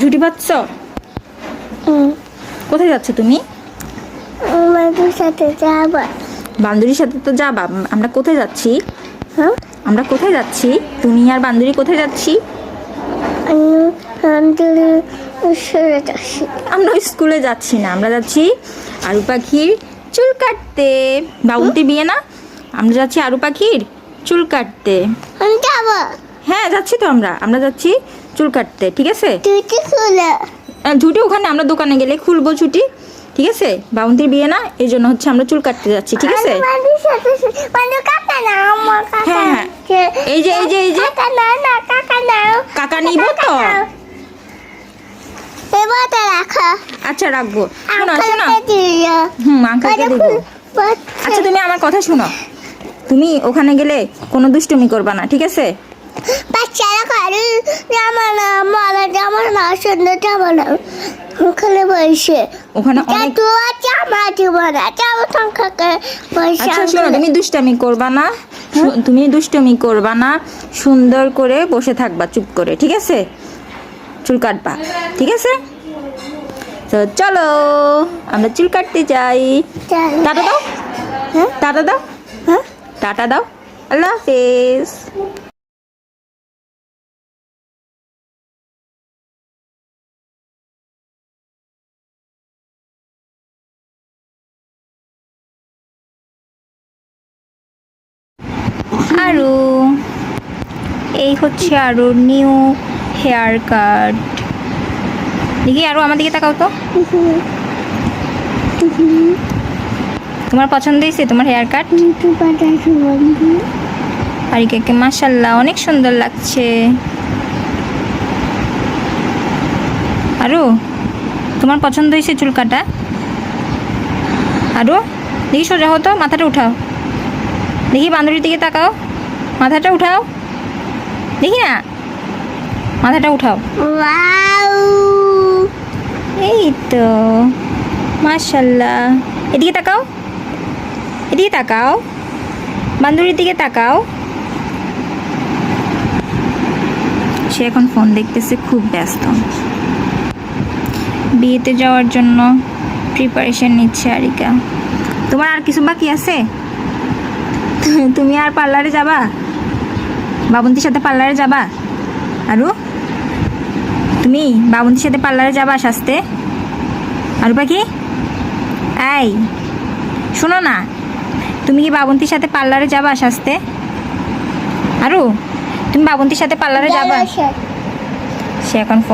ঝুটি পাচ্ছ? কোথায় যাচ্ছ তুমি? আমাদের সাথে যাবা। বান্ধবীর সাথে তো যাবা। আমরা কোথায় যাচ্ছি? হ্যাঁ? আমরা কোথায় যাচ্ছি? তুমি আর বান্ধবী কোথায় যাচ্ছি? আমরা স্কুলে যাচ্ছি না। আমরা যাচ্ছি আরু পাখির চুল কাটতে। বাবুন্তি বিয়ে না? আমরা যাচ্ছি আরু পাখির চুল কাটতে। আমি যাব। হ্যাঁ যাচ্ছি তো আমরা। আমরা যাচ্ছি চুল কাটতে ঠিক আছে? আহ, ঝুটি ওখানে আমরা দোকানে গেলে খুলবো ছুটি ঠিক আছে? বাবুন্তির বিয়ে না এই জন্য হচ্ছে আমরা চুল কাটতে যাচ্ছি ঠিক আছে? মানে কাকা না হ্যাঁ, হ্যাঁ। এই যে এই যে এই যে। কাকা না না কাকা না। কাকা নিব তো? আচ্ছা রাখব। শোনো শোনো। হুম আঙ্কেলকে দিব। আচ্ছা তুমি আমার কথা শোনো। তুমি ওখানে গেলে কোনো দুষ্টুমি করবা না ঠিক আছে? বাচ্চারা সুন্দর না। ওখানে বসে। ওখানে অনেক জামা দিব না জামা সংখ্যাকে বসে আচ্ছা শোনো তুমি দুষ্টামি করবা না। তুমি দুষ্টুমি করবা না। সুন্দর করে বসে থাকবা চুপ করে ঠিক আছে? চুল কাটবা ঠিক আছে? তো চলো আমরা চুল কাটতে যাই। টাটা দাও। হ্যাঁ? টাটা দাও। হ্যাঁ? টাটা দাও। আল্লাহ হাফেজ। আরু। এই হচ্ছে আরু নিউ হেয়ার কাট দেখি আরু, আমার দিকে তাকাও তো। তোমার পছন্দ হয়েছে তোমার হেয়ার কাট আরিকাকে মাসাল্লাহ অনেক সুন্দর লাগছে। আরু, তোমার পছন্দ হয়েছে চুল কাটা। আরু, দেখি সোজা হতো মাথাটা উঠাও। দেখি বান্ধবীর দিকে তাকাও। মাথাটা উঠাও। দেখি না? মাথাটা উঠাও। এই তো। মাশাল্লাহ এদিকে তাকাও। এদিকে তাকাও। বান্ধবীর দিকে তাকাও। সে এখন ফোন দেখতেছে খুব ব্যস্ত। বিয়েতে যাওয়ার জন্য প্রিপারেশন নিচ্ছে আরিকা। তোমার আর কিছু বাকি আছে? তুমি আর পার্লারে যাবা? বাবন্তির সাথে পার্লারে যাবা? আরু? তুমি বাবন্তির সাথে পার্লারে যাবা সাজতে আরু পাখি? এই শোনো না। তুমি কি বাবন্তির সাথে পার্লারে যাবা সাজতে আরু তুমি বাবন্তির সাথে পার্লারে যাবা? সে এখন ফোন